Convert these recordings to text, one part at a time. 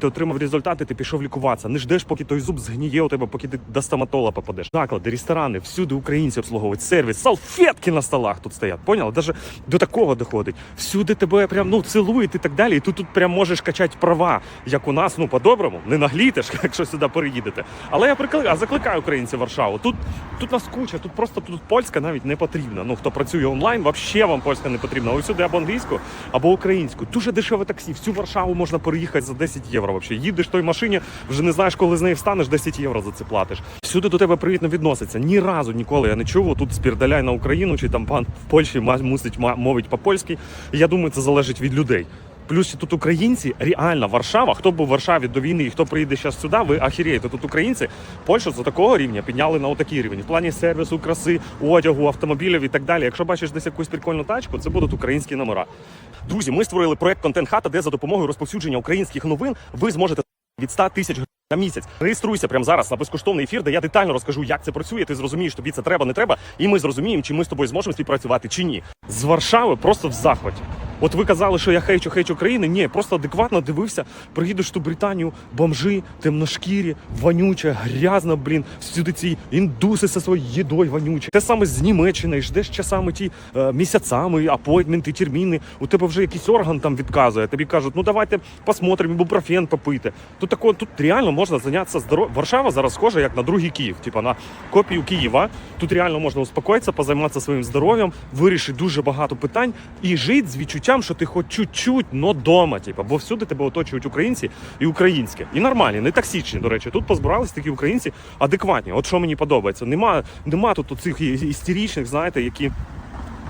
ти отримав результати, ти пішов лікуватися. Не ждеш, поки той зуб згніє у тебе, поки ти до стоматола попадеш. Заклади, ресторани, всюди українці обслуговують сервіс, салфетки на столах тут стоять. Поняла? Даже до такого доходить. Всюди тебе прям ну цілують і так далі. І тут тут прям можеш качати права, як у нас, ну по-доброму, не наглітиш, якщо сюди переїдете. Але я прикликаю, закликаю українців Варшаву. Тут тут нас куча, тут просто тут польська навіть не потрібна. Ну хто працює онлайн, взагалі вам польська не потрібна. Ось сюди або англійську, або українську. Дуже дешеве таксі. Всю Варшаву можна переїхати за 10 євро. Вообще їдеш в той машині, вже не знаєш, коли з неї встанеш, 10 євро за це платиш. Всюди до тебе привітно відноситься. Ні разу ніколи я не чув. Тут спірдаляй на Україну, чи там пан в Польщі мусить мовить по-польськи. Я думаю, це залежить від людей. Плюс тут українці, реально Варшава. Хто був в Варшаві до війни і хто приїде зараз сюди, ви ахірієте. Тут українці Польщу з такого рівня підняли на отакий рівень. В плані сервісу, краси, одягу, автомобілів і так далі. Якщо бачиш десь якусь прикольну тачку, це будуть українські номера. Друзі, ми створили проект Контент Хата, де за допомогою розповсюдження українських новин ви зможете від 100 тисяч гривень на місяць. Реєструйся прямо зараз на безкоштовний ефір, де я детально розкажу, як це працює. Ти зрозумієш, тобі це треба, не треба, і ми зрозуміємо, чи ми з тобою зможемо співпрацювати чи ні. З Варшави просто в захваті. От ви казали, що я хейчу хейчу країни. Ні, просто адекватно дивився. Приїдеш ту Британію, бомжи, темношкірі, вонюче, грязно, блін, сюди ці індуси зі своєю їдою вонючі. Те саме з Німеччини, ждеш часами ті е, місяцями, апойтменти, терміни. У тебе вже якийсь орган там відказує. Тобі кажуть, ну давайте посмотримо, ібупрофен попити. Тут тако, тут реально можна зайнятися здоров'ям. Варшава зараз схожа як на другий Київ, типа на копію Києва. Тут реально можна успокоїтися, позайматися своїм здоров'ям, вирішити дуже багато питань і жити з відчуттям, що ти хоч чуть-чуть, но дома. типу, бо всюди тебе оточують українці і українське. І нормальні, не токсичні, до речі. Тут позбирались такі українці адекватні. От що мені подобається. Нема, нема тут оцих істеричних, знаєте, які.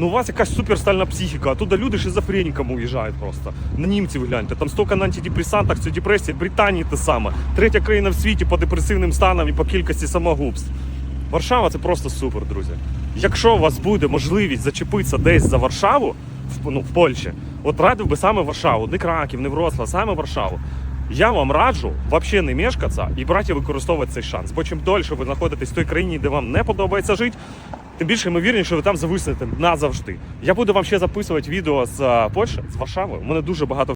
ну у вас якась суперстальна психіка, а туди люди шизофреніками уїжджають просто. На німців гляньте, там стільки на антидепресантах, це депресія, Британії те саме. Третя країна в світі по депресивним станам і по кількості самогубств. Варшава це просто супер, друзі. Якщо у вас буде можливість зачепитися десь за Варшаву, в, ну, в Польщі, от радив би саме Варшаву, не Краків, не Вроцлав, саме Варшаву. Я вам раджу взагалі не мешкатися і брати використовувати цей шанс. Бо чим дольше ви знаходитесь в той країні, де вам не подобається жити, тим більше ймовірніше, що ви там зависнете назавжди. Я буду вам ще записувати відео з е, Польщі, з Варшави. Мене дуже багато